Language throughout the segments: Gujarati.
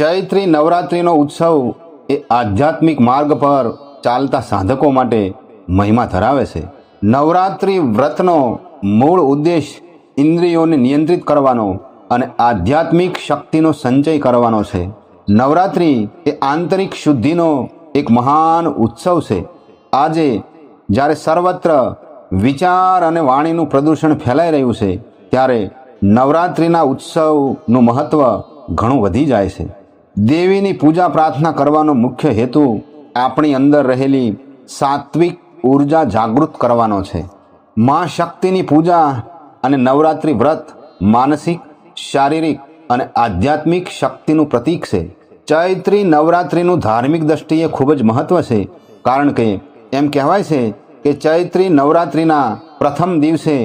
ચૈત્રી નવરાત્રિનો ઉત્સવ એ આધ્યાત્મિક માર્ગ પર ચાલતા સાધકો માટે મહિમા ધરાવે છે. નવરાત્રિ વ્રતનો મૂળ ઉદ્દેશ ઇન્દ્રિયોને નિયંત્રિત કરવાનો અને આધ્યાત્મિક શક્તિનો સંચય કરવાનો છે. નવરાત્રિ એ આંતરિક શુદ્ધિનો એક મહાન ઉત્સવ છે. આજે જ્યારે સર્વત્ર વિચાર અને વાણીનું પ્રદૂષણ ફેલાઈ રહ્યું છે, ત્યારે નવરાત્રિના ઉત્સવનું મહત્ત્વ ઘણું વધી જાય છે. દેવીની પૂજા પ્રાર્થના કરવાનો મુખ્ય હેતુ આપણી અંદર રહેલી સાત્વિક ઊર્જા જાગૃત કરવાનો છે. મા શક્તિની પૂજા અને નવરાત્રિ વ્રત માનસિક, શારીરિક અને આધ્યાત્મિક શક્તિનું પ્રતીક છે. ચૈત્રી નવરાત્રિનું ધાર્મિક દ્રષ્ટિએ ખૂબ જ મહત્ત્વ છે, કારણ કે એમ કહેવાય છે કે ચૈત્રી નવરાત્રિના પ્રથમ દિવસે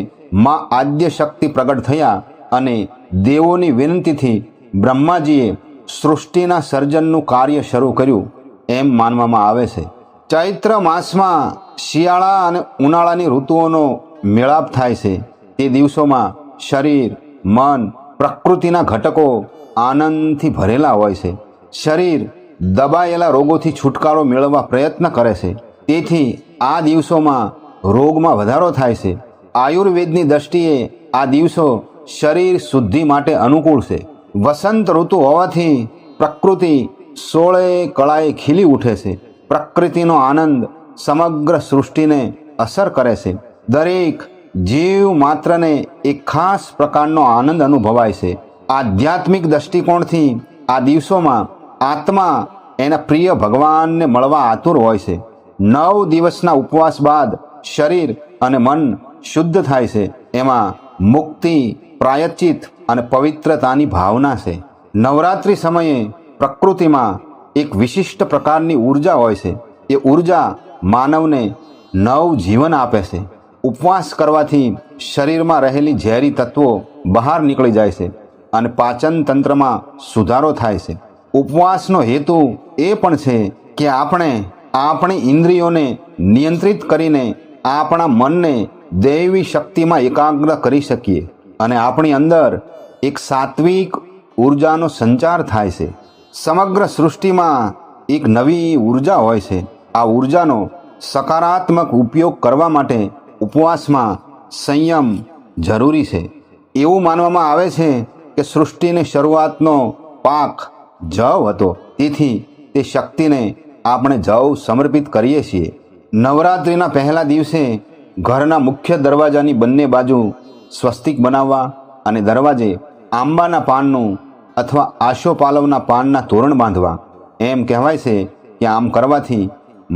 મા આદ્ય શક્તિ પ્રગટ થયા અને દેવોની વિનંતીથી બ્રહ્માજીએ સૃષ્ટિના સર્જનનું કાર્ય શરૂ કર્યું એમ માનવામાં આવે છે. ચૈત્ર માસમાં શિયાળા અને ઉનાળાની ઋતુઓનો મેળાપ થાય છે. તે દિવસોમાં શરીર, મન, પ્રકૃતિના ઘટકો આનંદથી ભરેલા હોય છે. શરીર દબાયેલા રોગોથી છુટકારો મેળવવા પ્રયત્ન કરે છે. તેથી આ દિવસોમાં રોગમાં વધારો થાય છે. આયુર્વેદની દ્રષ્ટિએ આ દિવસો શરીર શુદ્ધિ માટે અનુકૂળ છે. વસંત ઋતુ હોવાથી પ્રકૃતિ સોળે કળાએ ખીલી ઉઠે છે. પ્રકૃતિનો આનંદ સમગ્ર સૃષ્ટિને અસર કરે છે. દરેક જીવ માત્રને એક ખાસ પ્રકારનો આનંદ અનુભવાય છે. આધ્યાત્મિક દૃષ્ટિકોણથી આ દિવસોમાં આત્મા એના પ્રિય ભગવાનને મળવા આતુર હોય છે. નવ દિવસના ઉપવાસ બાદ શરીર અને મન શુદ્ધ થાય છે. એમાં મુક્તિ પ્રાયશ્ચિત અને પવિત્રતાની ભાવના છે. નવરાત્રિ સમયે પ્રકૃતિમાં એક વિશિષ્ટ પ્રકારની ઊર્જા હોય છે. એ ઊર્જા માનવને નવ જીવન આપે છે. ઉપવાસ કરવાથી શરીરમાં રહેલી ઝેરી તત્વો બહાર નીકળી જાય છે અને પાચન તંત્રમાં સુધારો થાય છે. ઉપવાસનો હેતુ એ પણ છે કે આપણે આપણી ઇન્દ્રિયોને નિયંત્રિત કરીને આપણા મનને દૈવી શક્તિમાં એકાગ્ર કરી શકીએ. અને આપણી અંદર એક સાત્વિક ઉર્જાનો સંચાર થાય છે. સમગ્ર સૃષ્ટિમાં એક નવી ઊર્જા હોય છે. આ ઉર્જાનો સકારાત્મક ઉપયોગ કરવા માટે ઉપવાસમાં સંયમ જરૂરી છે. એવું માનવામાં આવે છે કે સૃષ્ટિની શરૂઆતનો પાક જવ હતો. તેથી તે શક્તિને આપણે જવ સમર્પિત કરીએ છીએ. નવરાત્રિના પહેલા દિવસે ઘરના મુખ્ય દરવાજાની બંને બાજુ સ્વસ્તિક બનાવવા અને દરવાજે આંબાના પાનનું અથવા આશોપાલવના પાનના તોરણ બાંધવા. એમ કહેવાય છે કે આમ કરવાથી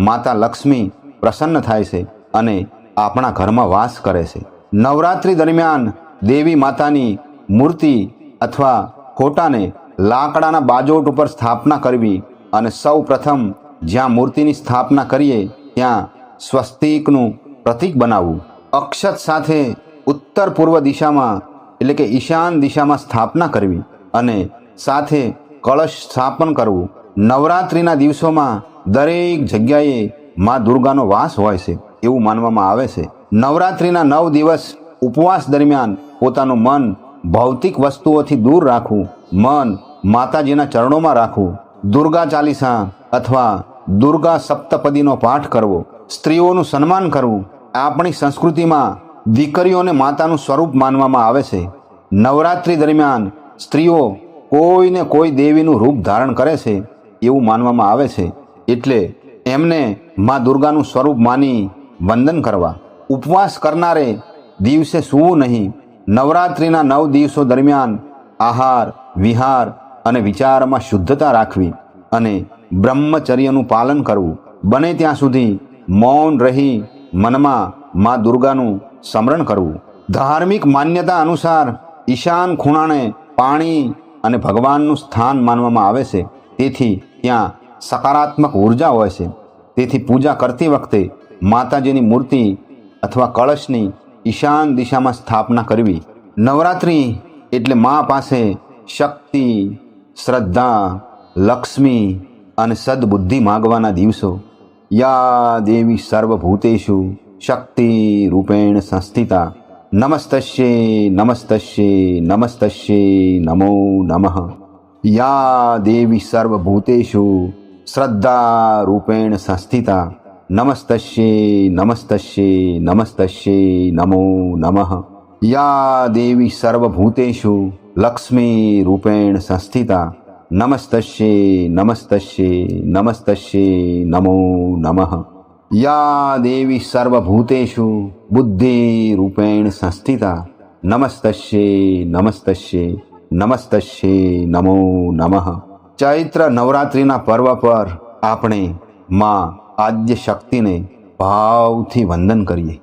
માતા લક્ષ્મી પ્રસન્ન થાય છે અને આપણા ઘરમાં વાસ કરે છે. નવરાત્રિ દરમિયાન દેવી માતાની મૂર્તિ અથવા ફોટાને લાકડાના બાજોટ ઉપર સ્થાપના કરવી અને સૌ પ્રથમ જ્યાં મૂર્તિની સ્થાપના કરીએ ત્યાં સ્વસ્તિકનું પ્રતીક બનાવવું. અક્ષત સાથે ઉત્તર પૂર્વ દિશામાં, એટલે કે ઈશાન દિશામાં સ્થાપના કરવી અને સાથે કળશ સ્થાપન કરવું. નવરાત્રિના દિવસોમાં દરેક જગ્યાએ મા દુર્ગાનો વાસ હોય છે, એવું માનવામાં આવે છે. નવરાત્રિના નવ દિવસ ઉપવાસ દરમિયાન પોતાનું મન ભૌતિક વસ્તુઓથી દૂર રાખવું, મન માતાજીના ચરણોમાં રાખવું, દુર્ગા ચાલીસા અથવા દુર્ગા સપ્તપદીનો પાઠ કરવો, સ્ત્રીઓનું સન્માન કરવું, આપણી સંસ્કૃતિમાં દીકરીઓને માતાનું સ્વરૂપ માનવામાં આવે છે. નવરાત્રિ દરમિયાન સ્ત્રીઓ કોઈને કોઈ દેવીનું રૂપ ધારણ કરે છે એવું માનવામાં આવે છે. એટલે એમને મા દુર્ગાનું સ્વરૂપ માની વંદન કરવા. ઉપવાસ કરનારે દિવસે સૂવું નહીં. નવરાત્રિના નવ દિવસો દરમિયાન આહાર, વિહાર અને વિચારમાં શુદ્ધતા રાખવી અને બ્રહ્મચર્યનું પાલન કરવું. બને ત્યાં સુધી મૌન રહી મનમાં મા દુર્ગાનું સ્મરણ કરવું. ધાર્મિક માન્યતા અનુસાર ઈશાન ખૂણાને પાણી અને ભગવાનનું સ્થાન માનવામાં આવે છે. તેથી ત્યાં સકારાત્મક ઊર્જા હોય છે. તેથી પૂજા કરતી વખતે માતાજીની મૂર્તિ અથવા કળશની ઈશાન દિશામાં સ્થાપના કરવી. નવરાત્રિ એટલે મા પાસે શક્તિ, શ્રદ્ધા, લક્ષ્મી અને સદબુદ્ધિ માગવાના દિવસો. યા દેવી સર્વભૂતેષુ. શક્તિ રૂપેણ સંસ્થિતા નમસ્તસ્યે નમસ્તસ્યે નમસ્તસ્યે નમો નમઃ યા દેવી સર્વભૂતેષુ શ્રદ્ધા રૂપેણ સંસ્થિતા નમસ્તસ્યે નમસ્તસ્યે નમસ્તસ્યે નમો નમઃ યા દેવી સર્વભૂતેષુ લક્ષ્મી રૂપેણ સંસ્થિતા નમસ્તસ્યે નમસ્તસ્યે નમસ્તસ્યે નમો નમઃ યા દેવી સર્વભૂતેષુ બુદ્ધિ રૂપેણ સંસ્થિતા નમસ્તશ્યે નમસ્તસ્યે નમસ્તશ્યે નમો નમઃ. ચૈત્ર નવરાત્રિના પર્વ પર આપણે માં આદ્ય શક્તિને ભાવથી વંદન કરીએ.